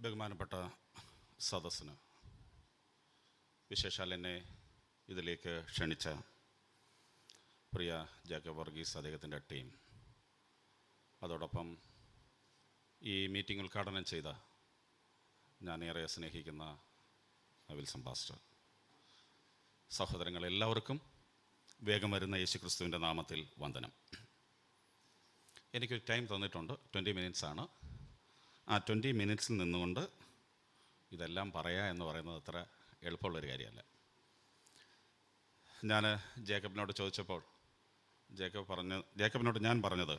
ബഹുമാനപ്പെട്ട സദസ്സിന് വിശേഷാൽ എന്നെ ഇതിലേക്ക് ക്ഷണിച്ച പ്രിയ ജാക്കബ് വർഗീസ് അദ്ദേഹത്തിന്റെ ടീം. അതോടൊപ്പം ഈ മീറ്റിംഗ് ഉദ്ഘാടനം ചെയ്ത ഞാൻ ഏറെ സ്നേഹിക്കുന്ന വിൽസൺ പാസ്റ്റർ സഹോദരങ്ങൾ എല്ലാവർക്കും വേഗം വരുന്ന യേശുക്രിസ്തുവിന്റെ നാമത്തിൽ വന്ദനം. എനിക്കൊരു ടൈം തന്നിട്ടുണ്ട്. ട്വന്റി മിനിറ്റ്സ് ആണ് ആ ട്വന്റി മിനിറ്റ്സിൽ നിന്നുകൊണ്ട് ഇതെല്ലാം പറയുക എന്ന് പറയുന്നത് അത്ര എളുപ്പമുള്ളൊരു കാര്യമല്ല. ഞാൻ ജേക്കബിനോട് ചോദിച്ചപ്പോൾ ജേക്കബ് പറഞ്ഞ ജേക്കബിനോട് ഞാൻ പറഞ്ഞത്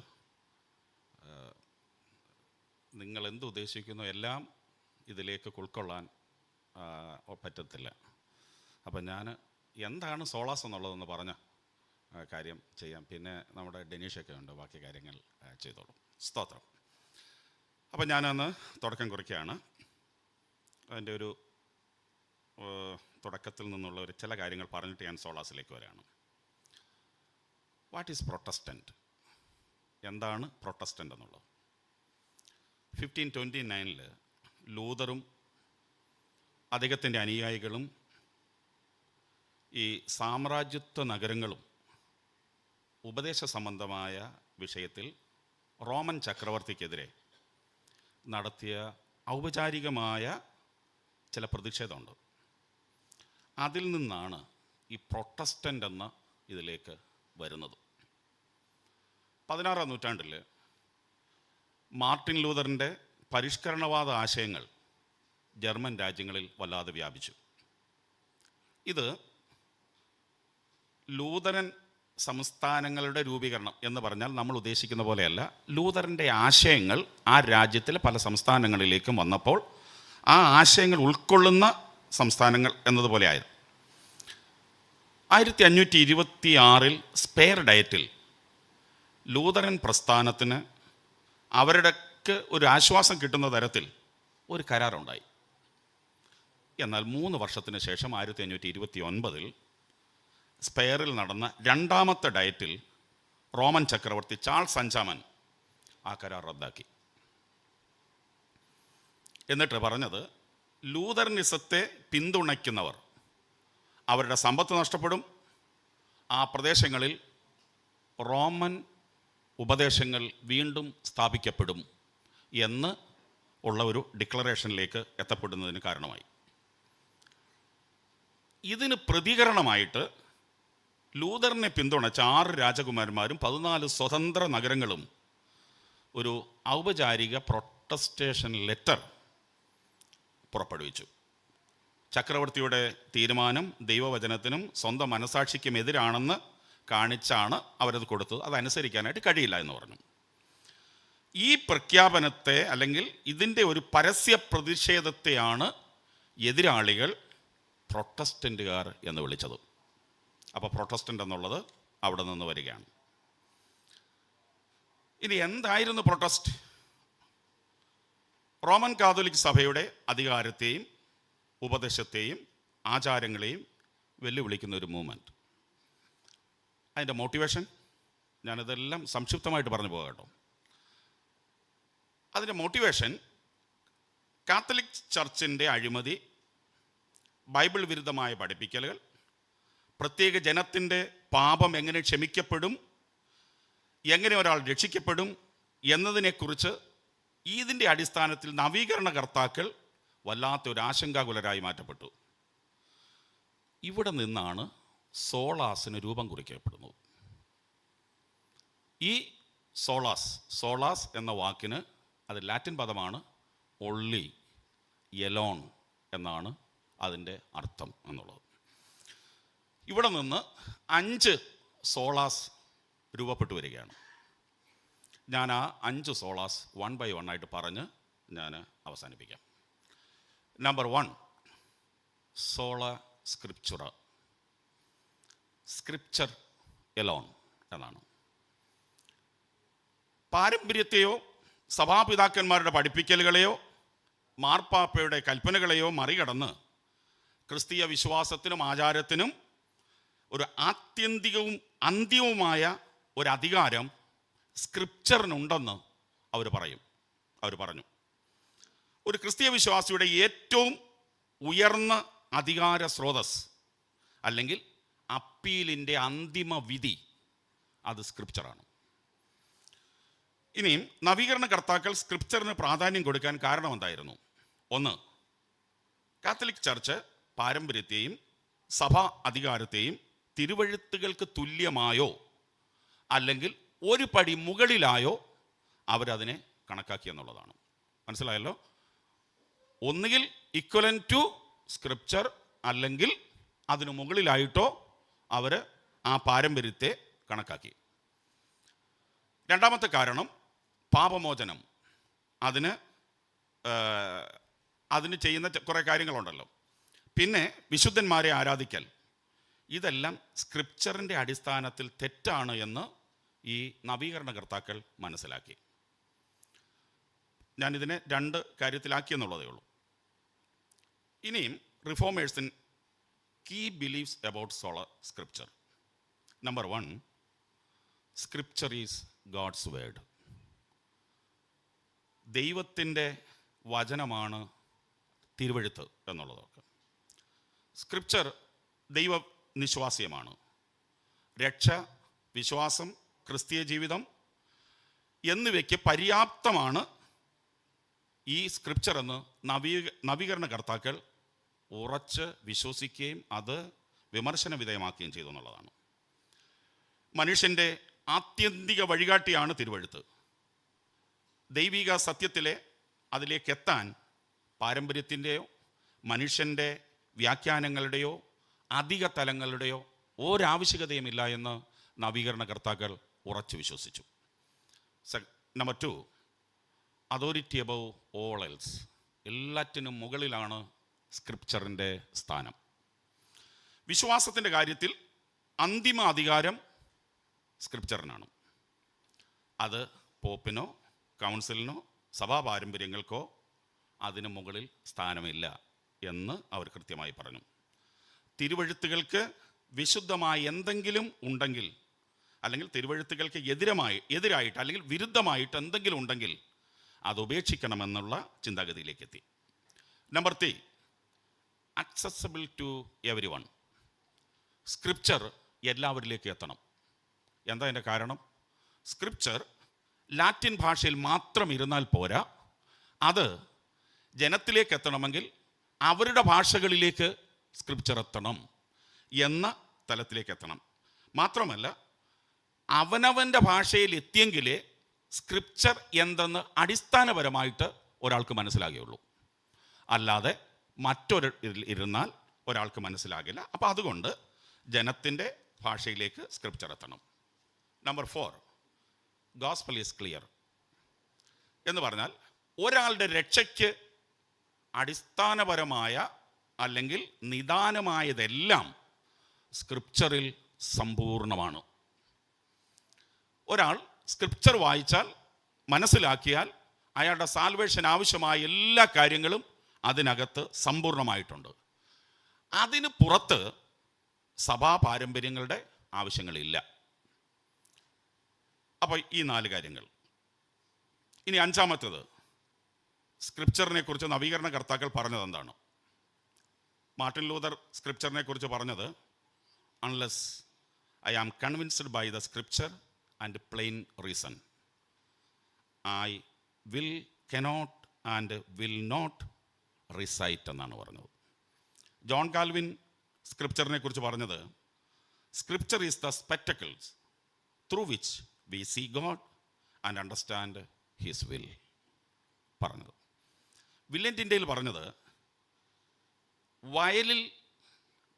നിങ്ങൾ എന്ത് ഉദ്ദേശിക്കുന്നു എല്ലാം ഇതിലേക്ക് ഉൾക്കൊള്ളാൻ പറ്റത്തില്ല. അപ്പം ഞാൻ എന്താണ് സോളാസ് എന്നുള്ളതെന്ന് പറഞ്ഞ കാര്യം ചെയ്യാം. പിന്നെ നമ്മുടെ ഡെനീഷൊക്കെ ഉണ്ട് ബാക്കി കാര്യങ്ങൾ ചെയ്തോളും. സ്തോത്രം. അപ്പം ഞാനന്ന് തുടക്കം കുറിക്കുകയാണ്. അതിന്റെ ഒരു തുടക്കത്തിൽ നിന്നുള്ള ഒരു ചില കാര്യങ്ങൾ പറഞ്ഞിട്ട് ഞാൻ സോളാസിലേക്ക് വരികയാണ്. വാട്ട് ഈസ് പ്രൊട്ടസ്റ്റന്റ് എന്താണ് പ്രൊട്ടസ്റ്റന്റ് എന്നുള്ളത്? ഫിഫ്റ്റീൻ ട്വന്റി നയനിൽ ലൂതറും അദ്ദേഹത്തിന്റെ അനുയായികളും ഈ സാമ്രാജ്യത്വ നഗരങ്ങളും ഉപദേശ സംബന്ധമായ വിഷയത്തിൽ റോമൻ ചക്രവർത്തിക്കെതിരെ നടത്തിയ ഔപചാരികമായ ചില പ്രതിഷേധമുണ്ട്. അതിൽ നിന്നാണ് ഈ പ്രൊട്ടസ്റ്റന്റ് എന്ന ഇതിലേക്ക് വരുന്നത്. പതിനാറാം നൂറ്റാണ്ടിൽ മാർട്ടിൻ ലൂതറിന്റെ പരിഷ്കരണവാദ ആശയങ്ങൾ ജർമ്മൻ രാജ്യങ്ങളിൽ വല്ലാതെ വ്യാപിച്ചു. ഇത് ലൂതറൻ സംസ്ഥാനങ്ങളുടെ രൂപീകരണം എന്ന് പറഞ്ഞാൽ നമ്മൾ ഉദ്ദേശിക്കുന്ന പോലെയല്ല. ലൂതറിന്റെ ആശയങ്ങൾ ആ രാജ്യത്തിലെ പല സംസ്ഥാനങ്ങളിലേക്കും വന്നപ്പോൾ ആ ആശയങ്ങൾ ഉൾക്കൊള്ളുന്ന സംസ്ഥാനങ്ങൾ എന്നതുപോലെ ആയിരുന്നു. ആയിരത്തി അഞ്ഞൂറ്റി ഇരുപത്തി ആറിൽ സ്പെയർ ഡയറ്റിൽ ലൂതറൻ പ്രസ്ഥാനത്തിന് അവരുടെക്ക് ഒരു ആശ്വാസം കിട്ടുന്ന തരത്തിൽ ഒരു കരാറുണ്ടായി. എന്നാൽ മൂന്ന് വർഷത്തിന് ശേഷം ആയിരത്തി അഞ്ഞൂറ്റി ഇരുപത്തി ഒൻപതിൽ സ്പെയറിൽ നടന്ന രണ്ടാമത്തെ ഡയറ്റിൽ റോമൻ ചക്രവർത്തി ചാൾസ് അഞ്ചാമൻ ആ കരാർ റദ്ദാക്കി. എന്നിട്ട് പറഞ്ഞത് ലൂതർനിസത്തെ പിന്തുണയ്ക്കുന്നവർ അവരുടെ സമ്പത്ത് നഷ്ടപ്പെടും. ആ പ്രദേശങ്ങളിൽ റോമൻ ഉപദേശങ്ങൾ വീണ്ടും സ്ഥാപിക്കപ്പെടും എന്ന് ഉള്ള ഒരു ഡിക്ലറേഷനിലേക്ക് എത്തപ്പെടുന്നതിന് കാരണമായി. ഇതിന് പ്രതികരണമായിട്ട് ലൂതറിനെ പിന്തുണച്ച ആറ് രാജകുമാരന്മാരും പതിനാല് സ്വതന്ത്ര നഗരങ്ങളും ഒരു ഔപചാരിക പ്രൊട്ടസ്റ്റേഷൻ ലെറ്റർ പുറപ്പെടുവിച്ചു. ചക്രവർത്തിയുടെ തീരുമാനം ദൈവവചനത്തിനും സ്വന്തം മനസാക്ഷിക്കും എതിരാണെന്ന് കാണിച്ചാണ് അവരത് കൊടുത്തത്. അതനുസരിക്കാനായിട്ട് കഴിയില്ല എന്ന് പറഞ്ഞു. ഈ പ്രഖ്യാപനത്തെ അല്ലെങ്കിൽ ഇതിന്റെ ഒരു പരസ്യ പ്രതിഷേധത്തെയാണ് എതിരാളികൾ പ്രൊട്ടസ്റ്റന്റുകാർ എന്ന് വിളിച്ചത്. അപ്പോൾ പ്രൊട്ടസ്റ്റന്റ് എന്നുള്ളത് അവിടെ നിന്ന് വരികയാണ്. ഇനി എന്തായിരുന്നു പ്രൊട്ടസ്റ്റ് റോമൻ കാതോലിക് സഭയുടെ അധികാരത്തെയും ഉപദേശത്തെയും ആചാരങ്ങളെയും വെല്ലുവിളിക്കുന്ന ഒരു മൂവ്മെന്റ് അതിന്റെ മോട്ടിവേഷൻ ഞാനിതെല്ലാം സംക്ഷിപ്തമായിട്ട് പറഞ്ഞു പോകാം കേട്ടോ. അതിന്റെ മോട്ടിവേഷൻ കാത്തലിക് ചർച്ചിന്റെ അഴിമതി ബൈബിൾ വിരുദ്ധമായ പഠിപ്പിക്കലുകൾ പ്രത്യേക ജനത്തിന്റെ പാപം എങ്ങനെ ക്ഷമിക്കപ്പെടും? എങ്ങനെ ഒരാൾ രക്ഷിക്കപ്പെടും? എന്നതിനെക്കുറിച്ച് ഇതിന്റെ അടിസ്ഥാനത്തിൽ നവീകരണകർത്താക്കൾ വല്ലാത്തൊരു ആശങ്കാകുലരായി മാറ്റപ്പെട്ടു. ഇവിടെ നിന്നാണ് സോളാസിന് രൂപം കുറിക്കപ്പെടുന്നത്. ഈ സോളാസ് സോളാസ് എന്ന വാക്കിന് അത് ലാറ്റിൻ പദമാണ് ഒള്ളി എലോൺ എന്നാണ് അതിന്റെ അർത്ഥം എന്നുള്ളത്. ഇവിടെ നിന്ന് അഞ്ച് സോളാസ് രൂപപ്പെട്ടു വരികയാണ്. ഞാൻ ആ അഞ്ച് സോളാസ് വൺ ബൈ വൺ ആയിട്ട് പറഞ്ഞ് ഞാൻ അവസാനിപ്പിക്കാം. Number one Zola scriptura scripture alone എന്നാണ്. പാരമ്പര്യത്തെയോ സഭാപിതാക്കന്മാരുടെ പഠിപ്പിക്കലുകളെയോ മാർപ്പാപ്പയുടെ കൽപ്പനകളെയോ മറികടന്ന് ക്രിസ്തീയ വിശ്വാസത്തിനും ആചാരത്തിനും ഒരു ആത്യന്തികവും അന്ത്യവുമായ ഒരു അധികാരം സ്ക്രിപ്ചറിനുണ്ടെന്ന് അവർ പറയും. അവർ പറഞ്ഞു. ഒരു ക്രിസ്തീയ വിശ്വാസിയുടെ ഏറ്റവും ഉയർന്ന അധികാര സ്രോതസ് അല്ലെങ്കിൽ അപ്പീലിന്റെ അന്തിമ വിധി അത് സ്ക്രിപ്ചറാണ്. ഇനിയും നവീകരണ കർത്താക്കൾ സ്ക്രിപ്ചറിന് പ്രാധാന്യം കൊടുക്കാൻ കാരണം എന്തായിരുന്നു? ഒന്ന് കാത്തലിക് ചർച്ച് പാരമ്പര്യത്തെയും സഭാ അധികാരത്തെയും തിരുവഴുത്തുകൾക്ക് തുല്യമായോ അല്ലെങ്കിൽ ഒരു പടി മുകളിലായോ അവരതിനെ കണക്കാക്കി എന്നുള്ളതാണ്. മനസ്സിലായല്ലോ? ഒന്നുകിൽ ഇക്വലൻ ടു സ്ക്രിപ്ചർ അല്ലെങ്കിൽ അതിനു മുകളിലായിട്ടോ അവർ ആ പാരമ്പര്യത്തെ കണക്കാക്കി. രണ്ടാമത്തെ കാരണം പാപമോചനം. അതിന് അതിന് ചെയ്യുന്ന കുറേ കാര്യങ്ങളുണ്ടല്ലോ. പിന്നെ വിശുദ്ധന്മാരെ ആരാധിക്കൽ. ഇതെല്ലാം സ്ക്രിപ്ചറിന്റെ അടിസ്ഥാനത്തിൽ തെറ്റാണ് എന്ന് ഈ നവീകരണകർത്താക്കൾ മനസ്സിലാക്കി. ഞാനിതിനെ രണ്ട് കാര്യത്തിലാക്കി എന്നുള്ളതേ ഉള്ളൂ. ഇനിയും റിഫോമേഴ്സിൻ key believes about Zola scripture number one scripture is God's word ദൈവത്തിന്റെ വചനമാണ് തിരുവഴുത്ത് എന്നുള്ളതൊക്കെ. സ്ക്രിപ്ചർ ദൈവ നിശ്വാസ്യമാണ്. രക്ഷ വിശ്വാസം ക്രിസ്തീയ ജീവിതം എന്നിവയ്ക്ക് പര്യാപ്തമാണ് ഈ സ്ക്രിപ്ചർ എന്ന് നവീ നവീകരണകർത്താക്കൾ ഉറച്ച് വിശ്വസിക്കുകയും അത് വിമർശന വിധേയമാക്കുകയും ചെയ്തു എന്നുള്ളതാണ്. മനുഷ്യന്റെ ആത്യന്തിക വഴികാട്ടിയാണ് തിരുവഴുത്ത്. ദൈവിക സത്യത്തിലെ അതിലേക്ക് എത്താൻ പാരമ്പര്യത്തിന്റെയോ മനുഷ്യന്റെ വ്യാഖ്യാനങ്ങളുടെയോ അധിക തലങ്ങളുടെയോ ഒരാവശ്യകതയുമില്ല എന്ന് നവീകരണ കർത്താക്കൾ ഉറച്ചു വിശ്വസിച്ചു. Number two authority above all else എല്ലാറ്റിനും മുകളിലാണ് സ്ക്രിപ്ചറിന്റെ സ്ഥാനം. വിശ്വാസത്തിന്റെ കാര്യത്തിൽ അന്തിമ അധികാരം സ്ക്രിപ്ചറിനാണ് അത് പോപ്പിനോ കൗൺസിലിനോ സഭാ പാരമ്പര്യങ്ങൾക്കോ അതിന് മുകളിൽ സ്ഥാനമില്ല എന്ന് അവർ കൃത്യമായി പറഞ്ഞു. തിരുവഴുത്തുകൾക്ക് വിശുദ്ധമായ എന്തെങ്കിലും ഉണ്ടെങ്കിൽ അല്ലെങ്കിൽ തിരുവഴുത്തുകൾക്ക് എതിരമായി എതിരായിട്ട് അല്ലെങ്കിൽ വിരുദ്ധമായിട്ട് എന്തെങ്കിലും ഉണ്ടെങ്കിൽ അത് ഉപേക്ഷിക്കണമെന്നുള്ള ചിന്താഗതിയിലേക്ക് എത്തി. Number three accessible to everyone scripture എല്ലാവരിലേക്ക് എത്തണം. എന്താ അതിന്റെ കാരണം? സ്ക്രിപ്ചർ ലാറ്റിൻ ഭാഷയിൽ മാത്രം ഇരുന്നാൽ പോരാ. അത് ജനത്തിലേക്ക് എത്തണമെങ്കിൽ അവരുടെ ഭാഷകളിലേക്ക് സ്ക്രിപ്ചർ എത്തണം എന്ന തലത്തിലേക്ക് എത്തണം മാത്രമല്ല അവനവന്റെ ഭാഷയിൽ എത്തിയെങ്കിലേ സ്ക്രിപ്ചർ എന്തെന്ന് അടിസ്ഥാനപരമായിട്ട് ഒരാൾക്ക് മനസ്സിലാകുകയുള്ളൂ. അല്ലാതെ മറ്റൊരു ഇരുന്നാൽ ഒരാൾക്ക് മനസ്സിലാകില്ല. അപ്പോൾ അതുകൊണ്ട് ജനത്തിന്റെ ഭാഷയിലേക്ക് സ്ക്രിപ്ചർ എത്തണം number four gospel is clear. എന്ന് പറഞ്ഞാൽ ഒരാളുടെ രക്ഷയ്ക്ക് അടിസ്ഥാനപരമായ അല്ലെങ്കിൽ നിദാനമായതെല്ലാം സ്ക്രിപ്ചറിൽ സമ്പൂർണമാണ്. ഒരാൾ സ്ക്രിപ്ചർ വായിച്ചാൽ മനസ്സിലാക്കിയാൽ അയാളുടെ സാൽവേഷൻ ആവശ്യമായ എല്ലാ കാര്യങ്ങളും അതിനകത്ത് സമ്പൂർണമായിട്ടുണ്ട്. അതിന് പുറത്ത് സഭാ പാരമ്പര്യങ്ങളുടെ ആവശ്യങ്ങളില്ല. അപ്പോൾ ഈ നാല് കാര്യങ്ങൾ. ഇനി അഞ്ചാമത്തേത്. സ്ക്രിപ്ചറിനെ കുറിച്ച് നവീകരണ കർത്താക്കൾ പറഞ്ഞത് എന്താണ് മാർട്ടിൻ ലൂതർ സ്ക്രിപ്ചറിനെ കുറിച്ച് പറഞ്ഞത് unless I am convinced by the scripture and plain reason I will cannot and will not recite എന്നാണ് പറഞ്ഞത്. ജോൺ കാൽവിൻ സ്ക്രിപ്ചറിനെ കുറിച്ച് പറഞ്ഞത് scripture is the spectacles through which we see God and understand his will പറഞ്ഞത്. വില്യന്റിന്റെയിൽ പറഞ്ഞത് വയലിൽ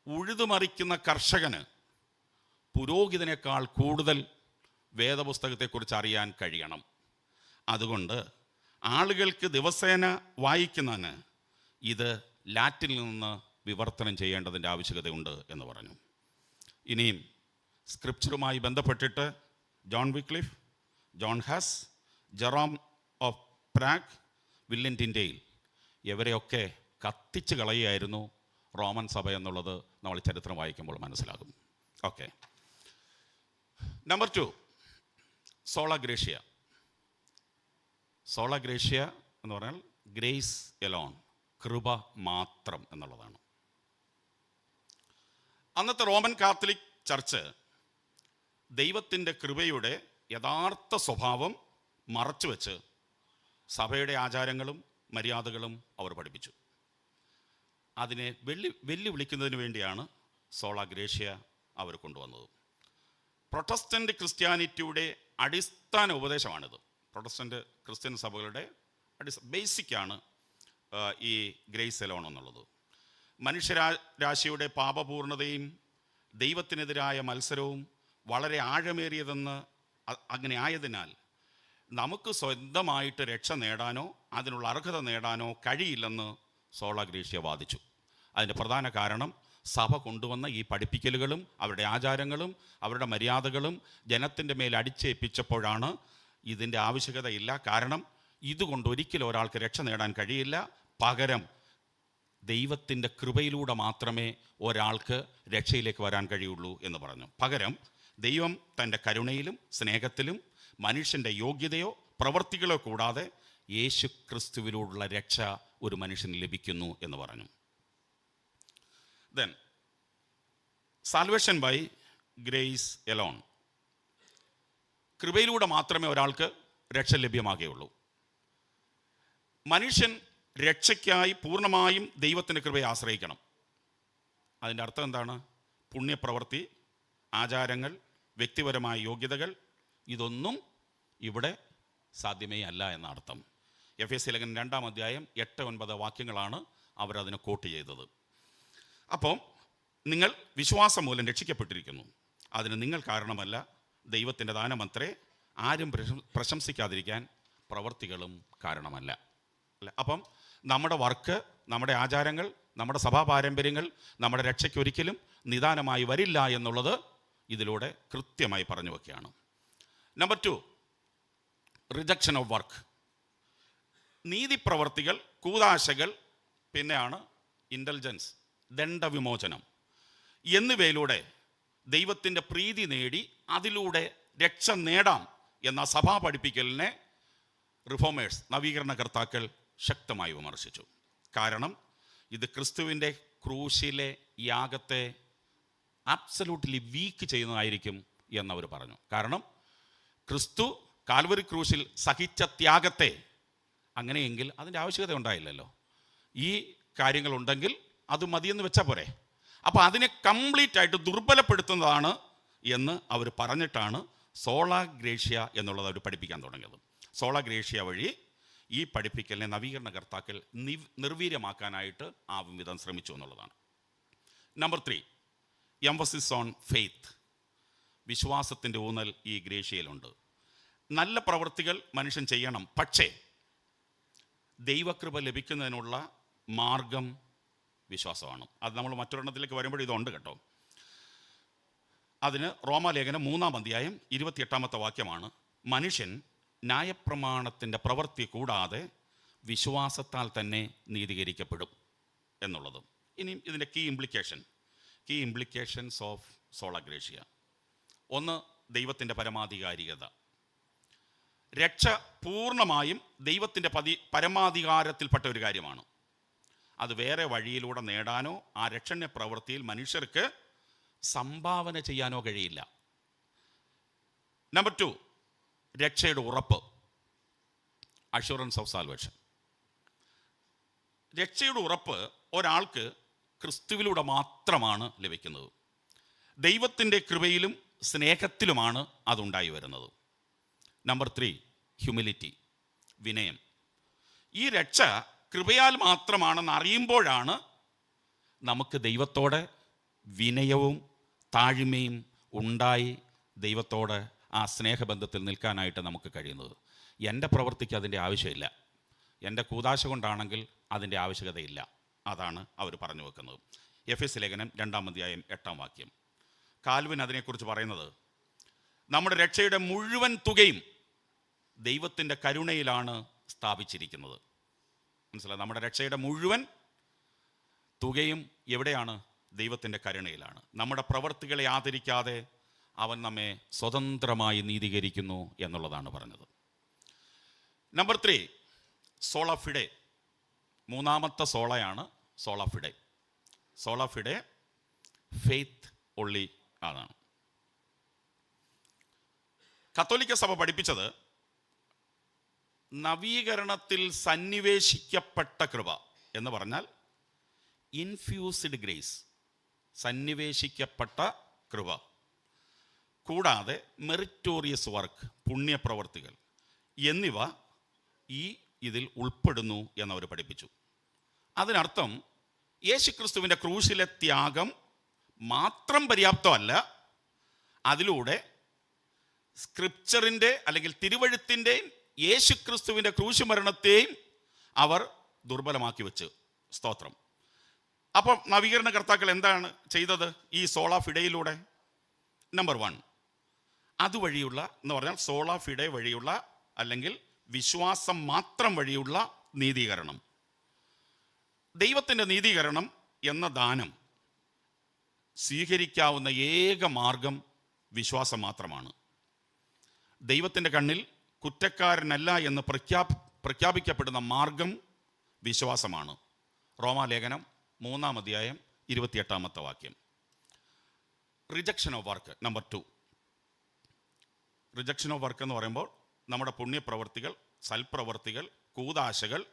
ഉഴുതുമറിക്കുന്ന കർഷകന് പുരോഹിതനേക്കാൾ കൂടുതൽ വേദപുസ്തകത്തെക്കുറിച്ച് അറിയാൻ കഴിയണം. അതുകൊണ്ട് ആളുകൾക്ക് ദിവസേന വായിക്കുന്നതിന് ഇത് ലാറ്റിൽ നിന്ന് വിവർത്തനം ചെയ്യേണ്ടതിന്റെ ആവശ്യകതയുണ്ട് എന്ന് പറഞ്ഞു. ഇനിയും സ്ക്രിപ്ചറുമായി ബന്ധപ്പെട്ടിട്ട് John Wycliffe John Hus Jerome of Prague Tyndale ഇവരെയൊക്കെ കത്തിച്ച് കളയുകയായിരുന്നു റോമൻ സഭ എന്നുള്ളത് നമ്മൾ ചരിത്രം വായിക്കുമ്പോൾ മനസ്സിലാകും. Okay number two സോളഗ്രേഷ്യ. സോളഗ്രേഷ്യ എന്ന് പറഞ്ഞാൽ ഗ്രേസ് എലോൺ കൃപ മാത്രം എന്നുള്ളതാണ്. അന്നത്തെ റോമൻ കാത്തലിക് ചർച്ച് ദൈവത്തിന്റെ കൃപയുടെ യഥാർത്ഥ സ്വഭാവം മറച്ചു വെച്ച് സഭയുടെ ആചാരങ്ങളും മര്യാദകളും അവർ പഠിപ്പിച്ചു. അതിനെ വെള്ളി വെല്ലുവിളിക്കുന്നതിന് വേണ്ടിയാണ് സോള ഗ്രേഷ്യ അവർ കൊണ്ടുവന്നത്. പ്രൊട്ടസ്റ്റന്റ് ക്രിസ്ത്യാനിറ്റിയുടെ അടിസ്ഥാന ഉപദേശമാണിത്. പ്രൊട്ടസ്റ്റന്റ് ക്രിസ്ത്യൻ സഭകളുടെ അടി ബേസിക്കാണ് ഈ ഗ്രേസ് എലോൺ എന്നുള്ളത്. മനുഷ്യരാ രാശിയുടെ പാപപൂർണതയും ദൈവത്തിനെതിരായ മത്സരവും വളരെ ആഴമേറിയതെന്ന് അങ്ങനെ ആയതിനാൽ നമുക്ക് സ്വന്തമായിട്ട് രക്ഷ നേടാനോ അതിനുള്ള അർഹത നേടാനോ കഴിയില്ലെന്ന് സോള ഗ്രീഷ്യ വാദിച്ചു. അതിന്റെ പ്രധാന കാരണം സഭ കൊണ്ടുവന്ന ഈ പഠിപ്പിക്കലുകളും അവരുടെ ആചാരങ്ങളും അവരുടെ മര്യാദകളും ജനത്തിന്റെ മേൽ അടിച്ചേൽപ്പിച്ചപ്പോഴാണ് ഇതിന്റെ ആവശ്യകതയില്ല. കാരണം ഇതുകൊണ്ട് ഒരിക്കലും ഒരാൾക്ക് രക്ഷ നേടാൻ കഴിയില്ല. പകരം ദൈവത്തിന്റെ കൃപയിലൂടെ മാത്രമേ ഒരാൾക്ക് രക്ഷയിലേക്ക് വരാൻ കഴിയുള്ളൂ എന്ന് പറഞ്ഞു. പകരം ദൈവം തന്റെ കരുണയിലും സ്നേഹത്തിലും മനുഷ്യന്റെ യോഗ്യതയോ പ്രവൃത്തികളോ കൂടാതെ യേശു ക്രിസ്തുവിലൂടുള്ള രക്ഷ ഒരു മനുഷ്യന് ലഭിക്കുന്നു എന്ന് പറഞ്ഞു. Then salvation by grace alone കൃപയിലൂടെ മാത്രമേ ഒരാൾക്ക് രക്ഷ ലഭ്യമാകുകയുള്ളൂ. മനുഷ്യൻ രക്ഷയ്ക്കായി പൂർണമായും ദൈവത്തിന്റെ കൃപയെ ആശ്രയിക്കണം. അതിന്റെ അർത്ഥം എന്താണ്? പുണ്യപ്രവൃത്തി ആചാരങ്ങൾ വ്യക്തിപരമായ യോഗ്യതകൾ ഇതൊന്നും ഇവിടെ സാധ്യമേ അല്ല എന്ന അർത്ഥം. എഫ് എസ് ലേഖൻ രണ്ടാം അധ്യായം എട്ട് ഒൻപത് വാക്യങ്ങളാണ് അവരതിനെ കോട്ട് ചെയ്തത്. അപ്പോൾ നിങ്ങൾ വിശ്വാസം മൂലം രക്ഷിക്കപ്പെട്ടിരിക്കുന്നു. അതിന് നിങ്ങൾ കാരണമല്ല ദൈവത്തിന്റെ ദാനമത്രേ ആരും പ്രശംസിക്കാതിരിക്കാൻ പ്രവർത്തികളും കാരണമല്ല. അല്ല? അപ്പം നമ്മുടെ വർക്ക് നമ്മുടെ ആചാരങ്ങൾ നമ്മുടെ സഭാ പാരമ്പര്യങ്ങൾ നമ്മുടെ രക്ഷയ്ക്ക് ഒരിക്കലും നിദാനമായി വരില്ല എന്നുള്ളത് ഇതിലൂടെ കൃത്യമായി പറഞ്ഞു വയ്ക്കുകയാണ് number two rejection of work നീതിപ്രവർത്തികൾ കൂതാശകൾ പിന്നെയാണ് ഇന്റലിജൻസ് ദണ്ഡവിമോചനം. എന്നിവയിലൂടെ ദൈവത്തിന്റെ പ്രീതി നേടി അതിലൂടെ രക്ഷ നേടാം എന്ന സഭാ പഠിപ്പിക്കലിനെ റിഫോമേഴ്സ് നവീകരണകർത്താക്കൾ ശക്തമായി വിമർശിച്ചു. കാരണം ഇത് ക്രിസ്തുവിന്റെ ക്രൂശിലെ യാഗത്തെ അബ്സലൂട്ട്ലി വീക്ക് ചെയ്യുന്നതായിരിക്കും എന്നവർ പറഞ്ഞു. കാരണം ക്രിസ്തു കാൽവരി ക്രൂശിൽ സഹിച്ച ത്യാഗത്തെ അങ്ങനെയെങ്കിൽ അതിന്റെ ആവശ്യകത ഉണ്ടായില്ലല്ലോ. ഈ കാര്യങ്ങളുണ്ടെങ്കിൽ അത് മതിയെന്ന് വെച്ചാൽ പോരെ. അപ്പോൾ അതിനെ കംപ്ലീറ്റ് ആയിട്ട് ദുർബലപ്പെടുത്തുന്നതാണ് എന്ന് അവർ പറഞ്ഞിട്ടാണ് സോളാ ഗ്രേഷ്യ എന്നുള്ളത് അവർ പഠിപ്പിക്കാൻ തുടങ്ങിയത്. സോളാ ഗ്രേഷ്യ വഴി ഈ പഠിപ്പിക്കലിനെ നവീകരണകർത്താക്കൾ നിവ് നിർവീര്യമാക്കാനായിട്ട് ആ വിധം ശ്രമിച്ചു എന്നുള്ളതാണ്. Number three emphasis on faith വിശ്വാസത്തിന്റെ ഊന്നൽ ഈ ഗ്രേഷ്യയിലുണ്ട്. നല്ല പ്രവൃത്തികൾ മനുഷ്യൻ ചെയ്യണം. പക്ഷേ ദൈവകൃപ ലഭിക്കുന്നതിനുള്ള മാർഗം വിശ്വാസമാണ്. അത് നമ്മൾ മറ്റൊരെണ്ണത്തിലേക്ക് വരുമ്പോൾ ഇതുണ്ട് കേട്ടോ. അതിന് റോമാലേഖനം മൂന്നാം അധ്യായം ഇരുപത്തിയെട്ടാമത്തെ വാക്യമാണ്. മനുഷ്യൻ ന്യായപ്രമാണത്തിന്റെ പ്രവൃത്തി കൂടാതെ വിശ്വാസത്താൽ തന്നെ നീതീകരിക്കപ്പെടും എന്നുള്ളത്. ഇനിയും ഇതിന്റെ key implication key implications of സോളഗ്രേഷ്യ ഒന്ന് ദൈവത്തിന്റെ പരമാധികാരികത. രക്ഷ പൂർണമായും ദൈവത്തിന്റെ പതി പരമാധികാരത്തിൽപ്പെട്ട ഒരു കാര്യമാണ്. അത് വേറെ വഴിയിലൂടെ നേടാനോ ആ രക്ഷണ പ്രവൃത്തിയിൽ മനുഷ്യർക്ക് സംഭാവന ചെയ്യാനോ കഴിയില്ല. നമ്പർ ടു രക്ഷയുടെ ഉറപ്പ്. അഷുറൻസ് ഓഫ് സാൽവേഷൻ രക്ഷയുടെ ഉറപ്പ് ഒരാൾക്ക് ക്രിസ്തുവിലൂടെ മാത്രമാണ് ലഭിക്കുന്നത്. ദൈവത്തിന്റെ കൃപയിലും സ്നേഹത്തിലുമാണ് അതുണ്ടായി വരുന്നത്. നമ്പർ ത്രീ ഹ്യൂമിലിറ്റി വിനയം. ഈ രക്ഷ കൃപയാൽ മാത്രമാണെന്ന് അറിയുമ്പോഴാണ് നമുക്ക് ദൈവത്തോട് വിനയവും താഴ്മയും ഉണ്ടായി ദൈവത്തോട് ആ സ്നേഹബന്ധത്തിൽ നിൽക്കാനായിട്ട് നമുക്ക് കഴിയുന്നത്. എന്റെ പ്രവൃത്തിക്ക് അതിന്റെ ആവശ്യമില്ല. എന്റെ കൂതാശ കൊണ്ടാണെങ്കിൽ അതിന്റെ ആവശ്യകതയില്ല. അതാണ് അവർ പറഞ്ഞു വെക്കുന്നത്. എഫ് എസ് ലേഖനം രണ്ടാം അധ്യായം എട്ടാം വാക്യം. കാൽവിൻ അതിനെക്കുറിച്ച് പറയുന്നത് നമ്മുടെ രക്ഷയുടെ മുഴുവൻ തുകയും ദൈവത്തിന്റെ കരുണയിലാണ് സ്ഥാപിച്ചിരിക്കുന്നത്. മനസ്സിലായി? നമ്മുടെ രക്ഷയുടെ മുഴുവൻ തുകയും എവിടെയാണ്? ദൈവത്തിന്റെ കരുണയിലാണ്. നമ്മുടെ പ്രവർത്തികളെ ആദരിക്കാതെ അവൻ നമ്മെ സ്വതന്ത്രമായി നീതീകരിക്കുന്നു എന്നുള്ളതാണ് പറഞ്ഞത്. നമ്പർ ത്രീ സോളഫിഡെ മൂന്നാമത്തെ സോളയാണ് സോളഫിഡെ സോളഫിഡെ സോള ഫിഡെ ഫെയ്ത്ത് ഒള്ളി അതാണ് കത്തോലിക്ക സഭ പഠിപ്പിച്ചത് നവീകരണത്തിൽ സന്നിവേശിക്കപ്പെട്ട കൃപ എന്ന് പറഞ്ഞാൽ ഇൻഫ്യൂസ്ഡ് ഗ്രേസ് സന്നിവേശിക്കപ്പെട്ട കൃപ. കൂടാതെ മെറിറ്റോറിയസ് വർക്ക് പുണ്യപ്രവർത്തികൾ എന്നിവ ഈ ഇതിൽ ഉൾപ്പെടുന്നു എന്നവർ പഠിപ്പിച്ചു. അതിനർത്ഥം യേശുക്രിസ്തുവിന്റെ ക്രൂശിലെ ത്യാഗം മാത്രം പര്യാപ്തമല്ല അതിലൂടെ സ്ക്രിപ്ചറിന്റെ അല്ലെങ്കിൽ തിരുവഴുത്തിന്റെയും യേശുക്രിസ്തുവിന്റെ ക്രിസ്തുവിന്റെ ക്രൂശുമരണത്തെയും അവർ ദുർബലമാക്കി വെച്ച്. സ്തോത്രം. അപ്പം നവീകരണ കർത്താക്കൾ എന്താണ് ചെയ്തത്? ഈ സോളാ ഫിഡയിലൂടെ. നമ്പർ വൺ അതുവഴിയുള്ള എന്ന് പറഞ്ഞാൽ സോളാ ഫിഡെ വഴിയുള്ള അല്ലെങ്കിൽ വിശ്വാസം മാത്രം വഴിയുള്ള നീതീകരണം. ദൈവത്തിന്റെ നീതീകരണം എന്ന ദാനം സ്വീകരിക്കാവുന്ന ഏക മാർഗം വിശ്വാസം മാത്രമാണ്. ദൈവത്തിന്റെ കണ്ണിൽ കുറ്റക്കാരനല്ല എന്ന് പ്രഖ്യാപ് പ്രഖ്യാപിക്കപ്പെടുന്ന മാർഗം വിശ്വാസമാണ്. റോമാലേഖനം മൂന്നാം അധ്യായം ഇരുപത്തിയെട്ടാമത്തെ വാക്യം. Rejection of work number two rejection of work എന്ന് പറയുമ്പോൾ നമ്മുടെ പുണ്യപ്രവർത്തികൾ സൽപ്രവർത്തികൾ കൂതാശകൾ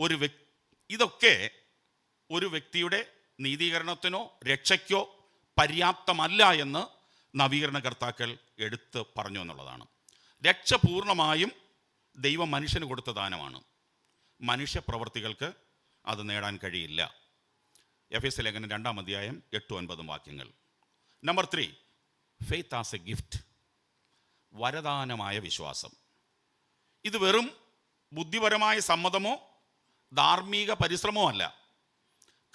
ഒരു വ്യക് ഇതൊക്കെ ഒരു വ്യക്തിയുടെ നീതീകരണത്തിനോ രക്ഷയ്ക്കോ പര്യാപ്തമല്ല എന്ന് നവീകരണകർത്താക്കൾ എടുത്ത് പറഞ്ഞു എന്നുള്ളതാണ്. രക്ഷ പൂർണമായും ദൈവം മനുഷ്യന് കൊടുത്ത ദാനമാണ്. മനുഷ്യ പ്രവർത്തികൾക്ക് അത് നേടാൻ കഴിയില്ല. എഫ് എസ് ലേഖനം രണ്ടാം അധ്യായം എട്ട് ഒൻപതും വാക്യങ്ങൾ. Number three faith as a gift വരദാനമായ വിശ്വാസം. ഇത് വെറും ബുദ്ധിപരമായ സമ്മതമോ ധാർമ്മിക പരിശ്രമമോ അല്ല.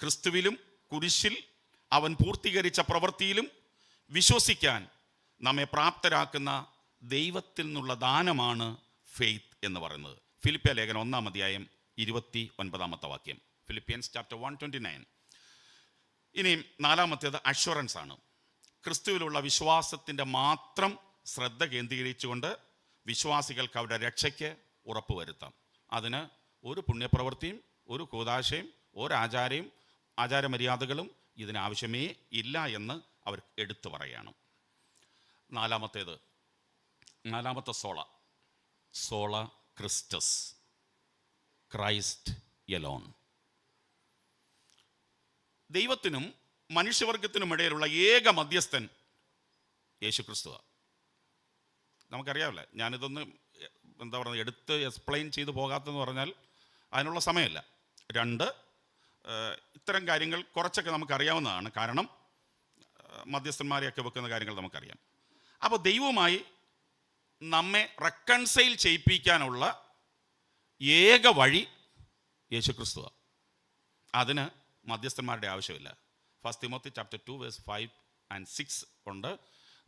ക്രിസ്തുവിലും കുരിശിൽ അവൻ പൂർത്തീകരിച്ച പ്രവൃത്തിയിലും വിശ്വസിക്കാൻ നമ്മെ പ്രാപ്തരാക്കുന്ന ദൈവത്തിൽ നിന്നുള്ള ദാനമാണ് ഫെയ്ത്ത് എന്ന് പറയുന്നത്. ഫിലിപ്പിയ ലേഖനം ഒന്നാം അധ്യായം ഇരുപത്തി ഒൻപതാമത്തെ വാക്യം. Philippians chapter one twenty nine ഇനിയും നാലാമത്തേത് അഷുറൻസ് ആണ്. ക്രിസ്തുവിലുള്ള വിശ്വാസത്തിന്റെ മാത്രം ശ്രദ്ധ കേന്ദ്രീകരിച്ചുകൊണ്ട് വിശ്വാസികൾക്ക് അവരുടെ രക്ഷയ്ക്ക് ഉറപ്പ് വരുത്താം. അതിന് ഒരു പുണ്യപ്രവൃത്തിയും ഒരു കൂതാശയും ഒരു ആചാരയും ആചാരമര്യാദകളും ഇതിനാവശ്യമേ ഇല്ല എന്ന് അവർ എടുത്തു പറയുകയാണ് നാലാമത്തേത്. നാലാമത്തെ സോള. സോള ക്രിസ്റ്റസ്. ക്രൈസ്റ്റ് യലോൺ ദൈവത്തിനും മനുഷ്യവർഗത്തിനുമിടയിലുള്ള ഏക മധ്യസ്ഥൻ യേശു ക്രിസ്തുവാണ് നമുക്കറിയാവില്ല ഞാനിതൊന്ന് എന്താ പറയുക എടുത്ത് എക്സ്പ്ലെയിൻ ചെയ്ത് പോകാത്തെന്ന് പറഞ്ഞാൽ അതിനുള്ള സമയമില്ല. രണ്ട് ഇത്തരം കാര്യങ്ങൾ കുറച്ചൊക്കെ നമുക്കറിയാവുന്നതാണ്. കാരണം മധ്യസ്ഥന്മാരെയൊക്കെ വെക്കുന്ന കാര്യങ്ങൾ നമുക്കറിയാം. അപ്പോൾ ദൈവവുമായി നമ്മെ റെക്കൺസൈൽ ചെയ്യിപ്പിക്കാനുള്ള ഏക വഴി യേശുക്രിസ്തുവാണ് അതിന് മധ്യസ്ഥന്മാരുടെ ആവശ്യമില്ല. First Timothy chapter two verse five and six ഉണ്ട്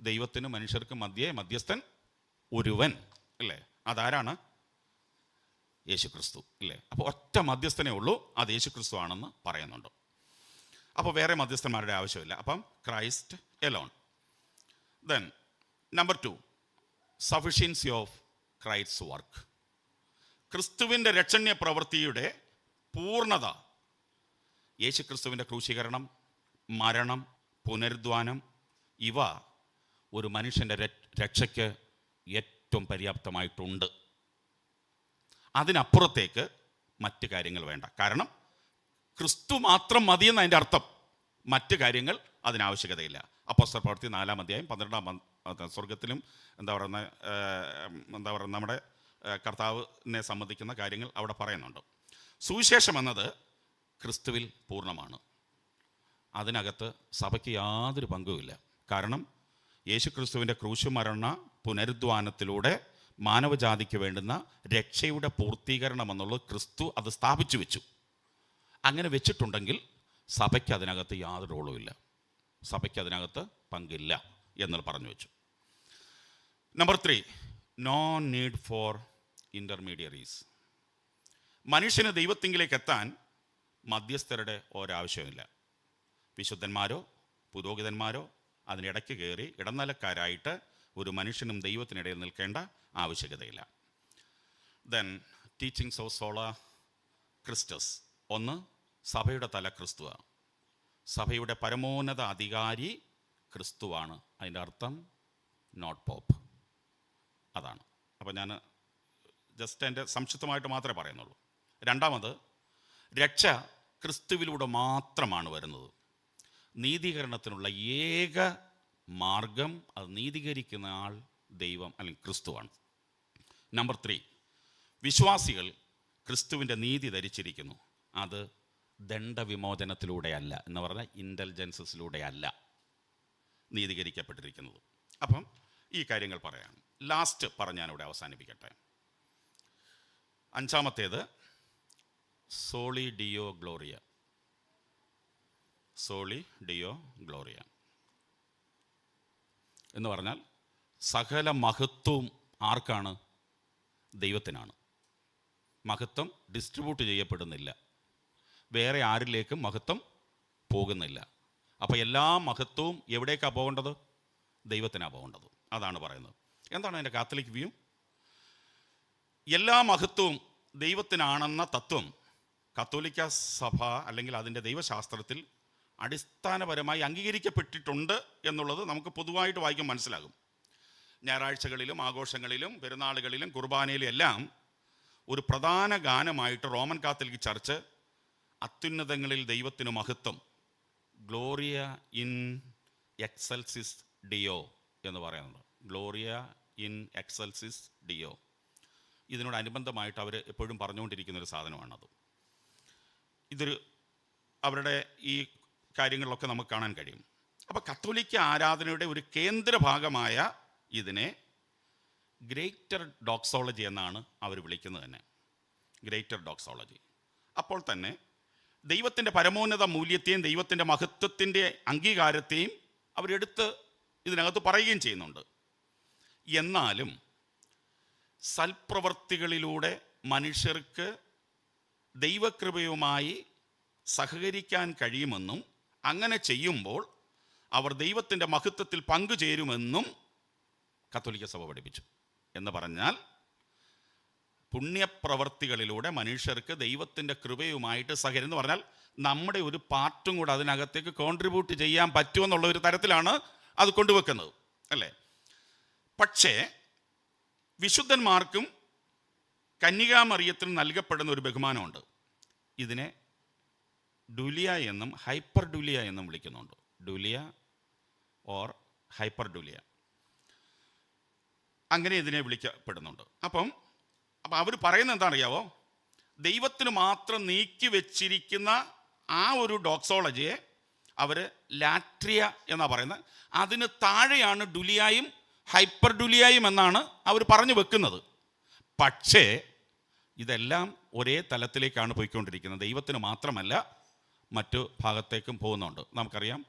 ദൈവത്തിന് മനുഷ്യർക്ക് മധ്യേ മധ്യസ്ഥൻ ഒരുവൻ അല്ലേ? അതാരാണ്? യേശുക്രിസ്തു അല്ലേ? അപ്പോൾ ഒറ്റ മധ്യസ്ഥനേ ഉള്ളൂ അത് യേശുക്രിസ്തു ആണെന്ന് പറയുന്നുണ്ട്. അപ്പോൾ വേറെ മധ്യസ്ഥന്മാരുടെ ആവശ്യമില്ല. അപ്പം Christ alone then number two sufficiency of Christ work ക്രിസ്തുവിന്റെ രക്ഷണ്യ പ്രവൃത്തിയുടെ പൂർണത യേശുക്രിസ്തുവിന്റെ ക്രൂശീകരണം മരണം പുനരുദ്ധാനം ഇവ ഒരു മനുഷ്യന്റെ രക്ഷയ്ക്ക് ഏറ്റവും പര്യാപ്തമായിട്ടുണ്ട്. അതിനപ്പുറത്തേക്ക് മറ്റു കാര്യങ്ങൾ വേണ്ട. കാരണം ക്രിസ്തു മാത്രം മതിയെന്ന് അതിന്റെ അർത്ഥം. മറ്റ് കാര്യങ്ങൾ അതിനാവശ്യകതയില്ല. അപ്പോസ്തല പ്രവർത്തി നാലാം അധ്യായം പന്ത്രണ്ടാം സ്വർഗത്തിലും എന്താ പറയുന്ന എന്താ പറയുക നമ്മുടെ കർത്താവിനെ സംബന്ധിക്കുന്ന കാര്യങ്ങൾ അവിടെ പറയുന്നുണ്ട്. സുവിശേഷം എന്നത് ക്രിസ്തുവിൽ പൂർണമാണ്. അതിനകത്ത് സഭയ്ക്ക് യാതൊരു പങ്കുമില്ല കാരണം യേശു ക്രിസ്തുവിന്റെ ക്രൂശുമരണ പുനരുദ്ധാനത്തിലൂടെ മാനവജാതിക്ക് വേണ്ടുന്ന രക്ഷയുടെ പൂർത്തീകരണം എന്നുള്ളത് ക്രിസ്തു അത് സ്ഥാപിച്ചു വെച്ചു. അങ്ങനെ വെച്ചിട്ടുണ്ടെങ്കിൽ സഭയ്ക്ക് അതിനകത്ത് യാതൊരു റോളുമില്ല സഭയ്ക്ക് അതിനകത്ത് പങ്കില്ല എന്ന് പറഞ്ഞു വെച്ചു. Number three no need for intermediaries മനുഷ്യന് ദൈവത്തിങ്കിലേക്ക് എത്താൻ മധ്യസ്ഥരുടെ ഒരാവശ്യമില്ല വിശുദ്ധന്മാരോ പുരോഹിതന്മാരോ അതിനിടയ്ക്ക് കയറി ഇടനിലക്കാരായിട്ട് ഒരു മനുഷ്യനും ദൈവത്തിനിടയിൽ നിൽക്കേണ്ട ആവശ്യകതയില്ല. ദെൻ ടീച്ചിങ്സ് ഓഫ് സോള ക്രിസ്റ്റസ് ഒന്ന് സഭയുടെ തല ക്രിസ്തുവാണ്. സഭയുടെ പരമോന്നത അധികാരി ക്രിസ്തുവാണ്. അതിന്റെ അർത്ഥം നോട്ട് പോപ്പ് അതാണ്. അപ്പോൾ ഞാൻ ജസ്റ്റ് എന്റെ സംക്ഷിപ്തമായിട്ട് മാത്രമേ പറയുന്നുള്ളൂ. രണ്ടാമത് രക്ഷ ക്രിസ്തുവിലൂടെ മാത്രമാണ് വരുന്നത്. നീതീകരണത്തിനുള്ള ഏക മാർഗം അത് നീതീകരിക്കുന്ന ആൾ ദൈവം അല്ലെങ്കിൽ ക്രിസ്തുവാണ്. നമ്പർ ത്രീ വിശ്വാസികൾ ക്രിസ്തുവിന്റെ നീതി ധരിച്ചിരിക്കുന്നു. അത് ദണ്ഡവിമോചനത്തിലൂടെയല്ല എന്ന് പറഞ്ഞാൽ ഇന്റലിജൻസസിലൂടെയല്ല നീതീകരിക്കപ്പെട്ടിരിക്കുന്നത്. അപ്പം ഈ കാര്യങ്ങൾ പറയാം ലാസ്റ്റ് പറഞ്ഞ് ഞാനിവിടെ അവസാനിപ്പിക്കട്ടെ. അഞ്ചാമത്തേത് Soly deo Gloria Soly deo Gloria എന്ന് പറഞ്ഞാൽ സകല മഹത്വവും ആർക്കാണ്? ദൈവത്തിനാണ്. മഹത്വം ഡിസ്ട്രിബ്യൂട്ട് ചെയ്യപ്പെടുന്നില്ല. വേറെ ആരിലേക്കും മഹത്വം പോകുന്നില്ല. അപ്പോൾ എല്ലാ മഹത്വവും എവിടേക്കാണ് പോകേണ്ടത്? ദൈവത്തിനാണ് പോകേണ്ടത്. അതാണ് പറയുന്നത്. എന്താണ് അതിന്റെ കാത്തലിക് വ്യൂ? എല്ലാ മഹത്വവും ദൈവത്തിനാണെന്ന തത്വം കത്തോലിക്ക സഭ അല്ലെങ്കിൽ അതിന്റെ ദൈവശാസ്ത്രത്തിൽ അടിസ്ഥാനപരമായി അംഗീകരിക്കപ്പെട്ടിട്ടുണ്ട് എന്നുള്ളത് നമുക്ക് പൊതുവായിട്ട് വായിക്കാൻ മനസ്സിലാകും. ഞായറാഴ്ചകളിലും ആഘോഷങ്ങളിലും പെരുന്നാളുകളിലും കുർബാനയിലും എല്ലാം ഒരു പ്രധാന ഗാനമായിട്ട് റോമൻ കാത്തലിക് ചർച്ച് അത്യുന്നതങ്ങളിൽ ദൈവത്തിന് മഹത്വം. ഗ്ലോറിയ ഇൻ എക്സൽസിസ് ഡിയോ എന്ന് പറയുന്നുണ്ട്. Gloria in excelsis deo. ഇതിനോടനുബന്ധമായിട്ട് അവർ എപ്പോഴും പറഞ്ഞുകൊണ്ടിരിക്കുന്ന ഒരു സാധനമാണത്. ഇതൊരു അവരുടെ ഈ കാര്യങ്ങളിലൊക്കെ നമുക്ക് കാണാൻ കഴിയും. അപ്പോൾ കത്തോലിക്ക ആരാധനയുടെ ഒരു കേന്ദ്ര ഭാഗമായ ഇതിനെ ഗ്രേറ്റർ ഡോക്സോളജി എന്നാണ് അവർ വിളിക്കുന്നത് തന്നെ. Greater doxology. അപ്പോൾ തന്നെ ദൈവത്തിന്റെ പരമോന്നത മൂല്യത്തെയും ദൈവത്തിന്റെ മഹത്വത്തിന്റെ അംഗീകാരത്തെയും അവരെടുത്ത് ഇതിനകത്ത് പറയുകയും ചെയ്യുന്നുണ്ട്. എന്നാലും സൽപ്രവർത്തികളിലൂടെ മനുഷ്യർക്ക് ദൈവകൃപയുമായി സഹകരിക്കാൻ കഴിയുമെന്നും അങ്ങനെ ചെയ്യുമ്പോൾ അവർ ദൈവത്തിന്റെ മഹത്വത്തിൽ പങ്കുചേരുമെന്നും കത്തോലിക്ക സഭ പഠിപ്പിച്ചു. എന്ന് പറഞ്ഞാൽ പുണ്യപ്രവർത്തികളിലൂടെ മനുഷ്യർക്ക് ദൈവത്തിന്റെ കൃപയുമായിട്ട് സഹകരണം എന്ന് പറഞ്ഞാൽ നമ്മുടെ ഒരു പാർട്ടും കൂടെ അതിനകത്തേക്ക് കോൺട്രിബ്യൂട്ട് ചെയ്യാൻ പറ്റുമെന്നുള്ള ഒരു തരത്തിലാണ് അത് കൊണ്ടുവെക്കുന്നത് അല്ലേ? പക്ഷേ വിശുദ്ധന്മാർക്കും കന്യകാമറിയത്തിനും നൽകപ്പെടുന്ന ഒരു ബഹുമാനമുണ്ട്. ഇതിനെ ഡുലിയ എന്നും ഹൈപ്പർ ഡുലിയ എന്നും വിളിക്കുന്നുണ്ട്. Dulia or hyperdulia. അങ്ങനെ ഇതിനെ വിളിക്കപ്പെടുന്നുണ്ട്. അപ്പം അപ്പം അവർ പറയുന്നത് അറിയാവോ ദൈവത്തിന് മാത്രം നീക്കി വെച്ചിരിക്കുന്ന ആ ഒരു ഡോക്സോളജിയെ അവർ ലാട്രിയ എന്നാണ് പറയുന്നത്. അതിന് താഴെയാണ് ഡുലിയായും ഹൈപ്പർ ഡുലിയായും എന്നാണ് അവർ പറഞ്ഞു വെക്കുന്നത്. പക്ഷേ ഇതെല്ലാം ഒരേ തലത്തിലേക്കാണ് പോയിക്കൊണ്ടിരിക്കുന്നത്. ദൈവത്തിന് മാത്രമല്ല മറ്റു ഭാഗത്തേക്കും പോകുന്നുണ്ട്. നമുക്കറിയാം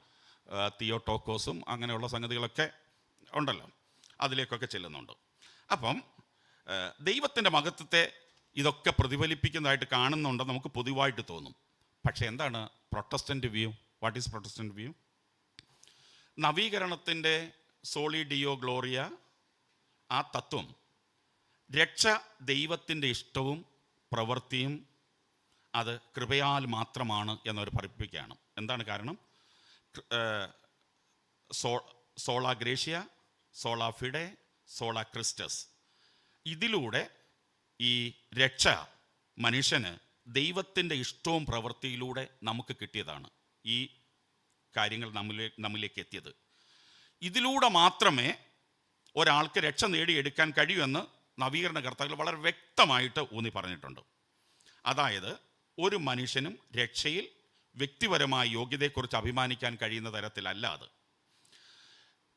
തിയോ തിയോട്ടോക്കോസും അങ്ങനെയുള്ള സംഗതികളൊക്കെ ഉണ്ടല്ലോ. അതിലേക്കൊക്കെ ചെല്ലുന്നുണ്ട്. അപ്പം ദൈവത്തിന്റെ മഹത്വത്തെ ഇതൊക്കെ പ്രതിഫലിപ്പിക്കുന്നതായിട്ട് കാണുന്നുണ്ടെന്ന് നമുക്ക് പൊതുവായിട്ട് തോന്നും. പക്ഷേ എന്താണ് protestant view? What is protestant view നവീകരണത്തിന്റെ സോളി ഡിയോ ഗ്ലോറിയ ആ തത്വം രക്ഷ ദൈവത്തിന്റെ ഇഷ്ടവും പ്രവൃത്തിയും അത് കൃപയാൽ മാത്രമാണ് എന്നവർ പഠിപ്പിക്കുകയാണ്. എന്താണ് കാരണം? സോ സോള ഗ്രേഷ്യ സോള ഫിഡെ സോള ക്രിസ്റ്റസ്. ഇതിലൂടെ ഈ രക്ഷ മനുഷ്യന് ദൈവത്തിന്റെ ഇഷ്ടവും പ്രവൃത്തിയിലൂടെ നമുക്ക് കിട്ടിയതാണ് ഈ കാര്യങ്ങൾ നമ്മിലേ നമ്മിലേക്ക് എത്തിയത്. ഇതിലൂടെ മാത്രമേ ഒരാൾക്ക് രക്ഷ നേടിയെടുക്കാൻ കഴിയുമെന്ന് നവീകരണ കർത്താക്കൾ വളരെ വ്യക്തമായിട്ട് ഊന്നി പറഞ്ഞിട്ടുണ്ട്. അതായത് ഒരു മനുഷ്യനും രക്ഷയിൽ വ്യക്തിപരമായ യോഗ്യതയെക്കുറിച്ച് അഭിമാനിക്കാൻ കഴിയുന്ന തരത്തിലല്ല അത്.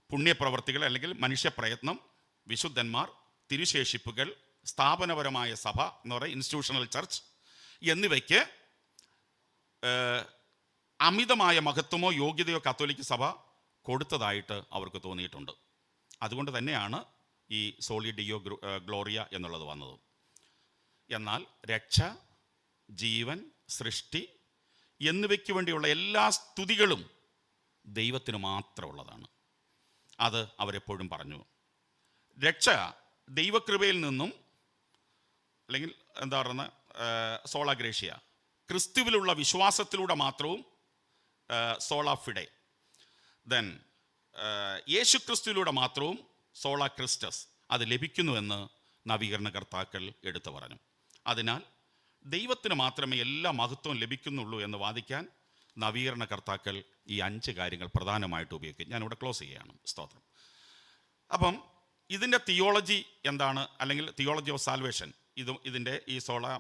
പുണ്യപ്രവർത്തികൾ അല്ലെങ്കിൽ മനുഷ്യപ്രയത്നം വിശുദ്ധന്മാർ തിരുശേഷിപ്പുകൾ സ്ഥാപനപരമായ സഭ എന്ന് പറയുന്ന ഇൻസ്റ്റിറ്റ്യൂഷണൽ ചർച്ച് എന്നിവയ്ക്ക് അമിതമായ മഹത്വമോ യോഗ്യതയോ കത്തോലിക്ക സഭ കൊടുത്തതായിട്ട് അവർക്ക് തോന്നിയിട്ടുണ്ട്. അതുകൊണ്ട് തന്നെയാണ് ഈ സോളി ഡിയോ ഗ്ലോറിയ എന്നുള്ളത് വന്നത്. എന്നാൽ രക്ഷ ജീവൻ സൃഷ്ടി എന്നിവയ്ക്ക് വേണ്ടിയുള്ള എല്ലാ സ്തുതികളും ദൈവത്തിന് മാത്രമുള്ളതാണ്. അത് അവരെപ്പോഴും പറഞ്ഞു. രക്ഷ ദൈവകൃപയിൽ നിന്നും അല്ലെങ്കിൽ എന്താ പറയുന്നത് സോളാഗ്രേഷ്യ ക്രിസ്തുവിലുള്ള വിശ്വാസത്തിലൂടെ മാത്രവും സോള ഫിഡെ. ദെൻ യേശു ക്രിസ്തുവിലൂടെ മാത്രവും സോള ക്രിസ്റ്റസ് അത് ലഭിക്കുന്നുവെന്ന് നവീകരണകർത്താക്കൾ എടുത്തു പറഞ്ഞു. അതിനാൽ ദൈവത്തിന് മാത്രമേ എല്ലാ മഹത്വവും ലഭിക്കുന്നുള്ളൂ എന്ന് വാദിക്കാൻ നവീകരണ കർത്താക്കൾ ഈ അഞ്ച് കാര്യങ്ങൾ പ്രധാനമായിട്ട് ഉപയോഗിക്കും. ഞാനിവിടെ ക്ലോസ് ചെയ്യുകയാണ്. സ്തോത്രം. അപ്പം ഇതിന്റെ തിയോളജി എന്താണ്? അല്ലെങ്കിൽ തിയോളജി ഓഫ് സാൽവേഷൻ. ഇത് ഇതിന്റെ ഈ സോള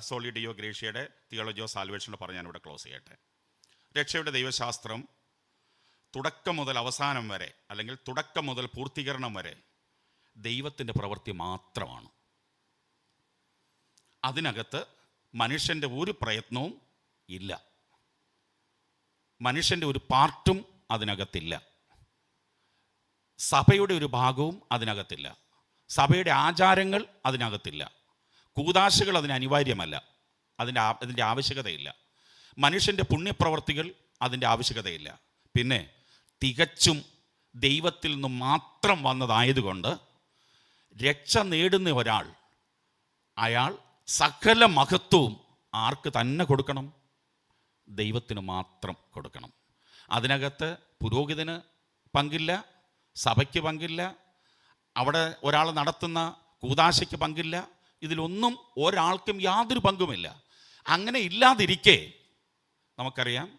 സോളിഡിയോ ഗ്രേഷ്യയുടെ തിയോളജി ഓഫ് സാൽവേഷൻ പറഞ്ഞ് ഇവിടെ ക്ലോസ് ചെയ്യട്ടെ. രക്ഷയുടെ ദൈവശാസ്ത്രം തുടക്കം മുതൽ അവസാനം വരെ അല്ലെങ്കിൽ തുടക്കം മുതൽ പൂർത്തീകരണം വരെ ദൈവത്തിന്റെ പ്രവൃത്തി മാത്രമാണ്. അതിനകത്ത് മനുഷ്യന്റെ ഒരു പ്രയത്നവും ഇല്ല. മനുഷ്യന്റെ ഒരു പാർട്ടും അതിനകത്തില്ല. സഭയുടെ ഒരു ഭാഗവും അതിനകത്തില്ല. സഭയുടെ ആചാരങ്ങൾ അതിനകത്തില്ല. കൂതാശകൾ അതിന് അനിവാര്യമല്ല. അതിന്റെ അതിന്റെ ആവശ്യകതയില്ല. മനുഷ്യന്റെ പുണ്യപ്രവർത്തികൾ അതിന്റെ ആവശ്യകതയില്ല. പിന്നെ തികച്ചും ദൈവത്തിൽ നിന്ന് മാത്രം വന്നതായതുകൊണ്ട് രക്ഷ നേടുന്ന ഒരാൾ അയാൾ സകല മഹത്വവും ആർക്ക് തന്നെ കൊടുക്കണം? ദൈവത്തിന് മാത്രം കൊടുക്കണം. അതിനകത്ത് പുരോഹിതന് പങ്കില്ല സഭയ്ക്ക് പങ്കില്ല. അവിടെ ഒരാൾ നടത്തുന്ന കൂതാശയ്ക്ക് പങ്കില്ല. ഇതിലൊന്നും ഒരാൾക്കും യാതൊരു പങ്കുമില്ല. അങ്ങനെ ഇല്ലാതിരിക്കെ നമുക്കറിയാം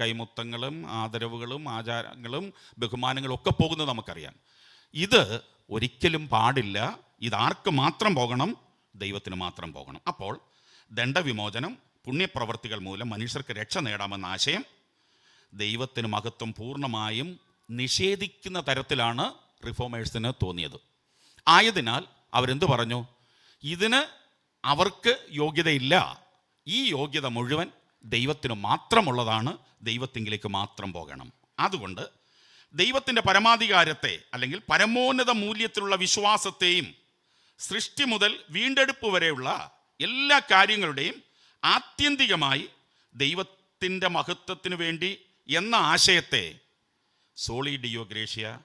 കൈമുത്തങ്ങളും ആദരവുകളും ആചാരങ്ങളും ബഹുമാനങ്ങളും ഒക്കെ പോകുന്നത് നമുക്കറിയാം. ഇത് ഒരിക്കലും പാടില്ല. ഇതാർക്ക് മാത്രം പോകണം? ദൈവത്തിന് മാത്രം പോകണം. അപ്പോൾ ദണ്ഡവിമോചനം പുണ്യപ്രവർത്തികൾ മൂലം മനുഷ്യർക്ക് രക്ഷ നേടാമെന്ന ആശയം ദൈവത്തിന് മഹത്വം പൂർണമായും നിഷേധിക്കുന്ന തരത്തിലാണ് റിഫോമേഴ്സിന് തോന്നിയത്. ആയതിനാൽ അവരെന്ത് പറഞ്ഞു? ഇതിന് അവർക്ക് യോഗ്യതയില്ല. ഈ യോഗ്യത മുഴുവൻ ദൈവത്തിന് മാത്രമുള്ളതാണ്. ദൈവത്തിങ്കിലേക്ക് മാത്രം പോകണം. അതുകൊണ്ട് ദൈവത്തിന്റെ പരമാധികാരത്തെ അല്ലെങ്കിൽ പരമോന്നത മൂല്യത്തിലുള്ള വിശ്വാസത്തെയും സൃഷ്ടി മുതൽ വീണ്ടെടുപ്പ് വരെയുള്ള എല്ലാ കാര്യങ്ങളുടെയും ആത്യന്തികമായി ദൈവത്തിന്റെ മഹത്വത്തിനു വേണ്ടി എന്ന ആശയത്തെ സോളി ഡിയോ ഗ്രേഷ്യ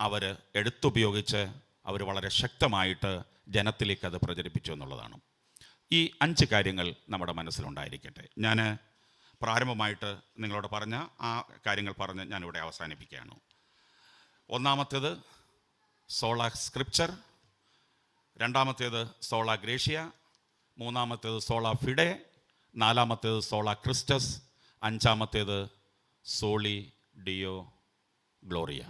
അവർ എടുത്തുപയോഗിച്ച് അവർ വളരെ ശക്തമായിട്ട് ജനത്തിലേക്ക് അത് പ്രചരിപ്പിച്ചു എന്നുള്ളതാണ്. ഈ അഞ്ച് കാര്യങ്ങൾ നമ്മുടെ മനസ്സിലുണ്ടായിരിക്കട്ടെ. ഞാൻ പ്രാരംഭമായിട്ട് നിങ്ങളോട് പറഞ്ഞ ആ കാര്യങ്ങൾ പറഞ്ഞ് ഞാനിവിടെ അവസാനിപ്പിക്കുകയാണ്. ഒന്നാമത്തേത് സോള സ്ക്രിപ്ചർ രണ്ടാമത്തേത് സോള ഗ്രേഷ്യ മൂന്നാമത്തേത് സോള ഫിഡെ നാലാമത്തേത് സോള ക്രിസ്റ്റസ് അഞ്ചാമത്തേത് സോളി ഡിയോ ഗ്ലോറിയ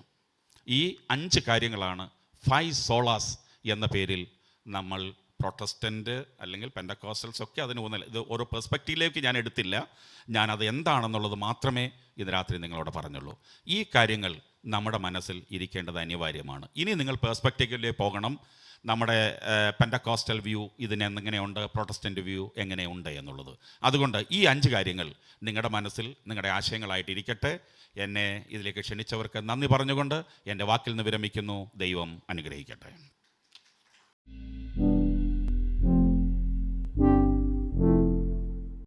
ഈ അഞ്ച് കാര്യങ്ങളാണ് ഫൈവ് സോളാസ് എന്ന പേരിൽ നമ്മൾ പ്രൊട്ടസ്റ്റന്റ് അല്ലെങ്കിൽ പെൻഡക്കോസ്റ്റൽസ് ഒക്കെ അതിന് ഊന്നൽ ഇത് ഓരോ പെർസ്പെക്റ്റീവിലേക്ക് ഞാൻ എടുത്തില്ല. ഞാനത് എന്താണെന്നുള്ളത് മാത്രമേ ഇന്ന് രാത്രി നിങ്ങളോട് പറഞ്ഞുള്ളൂ. ഈ കാര്യങ്ങൾ നമ്മുടെ മനസ്സിൽ ഇരിക്കേണ്ടത് അനിവാര്യമാണ്. ഇനി നിങ്ങൾ പെർസ്പെക്റ്റീവിലേക്ക് പോകണം. നമ്മുടെ പെൻഡക്കോസ്റ്റൽ വ്യൂ ഇതിന് എങ്ങനെയുണ്ട്? പ്രൊട്ടസ്റ്റന്റ് വ്യൂ എങ്ങനെയുണ്ട് എന്നുള്ളത്. അതുകൊണ്ട് ഈ അഞ്ച് കാര്യങ്ങൾ നിങ്ങളുടെ മനസ്സിൽ നിങ്ങളുടെ ആശയങ്ങളായിട്ട് ഇരിക്കട്ടെ. എന്നെ ഇതിലേക്ക് ക്ഷണിച്ചവർക്ക് നന്ദി പറഞ്ഞുകൊണ്ട് എന്റെ വാക്കിൽ നിന്ന് വിരമിക്കുന്നു. ദൈവം അനുഗ്രഹിക്കട്ടെ.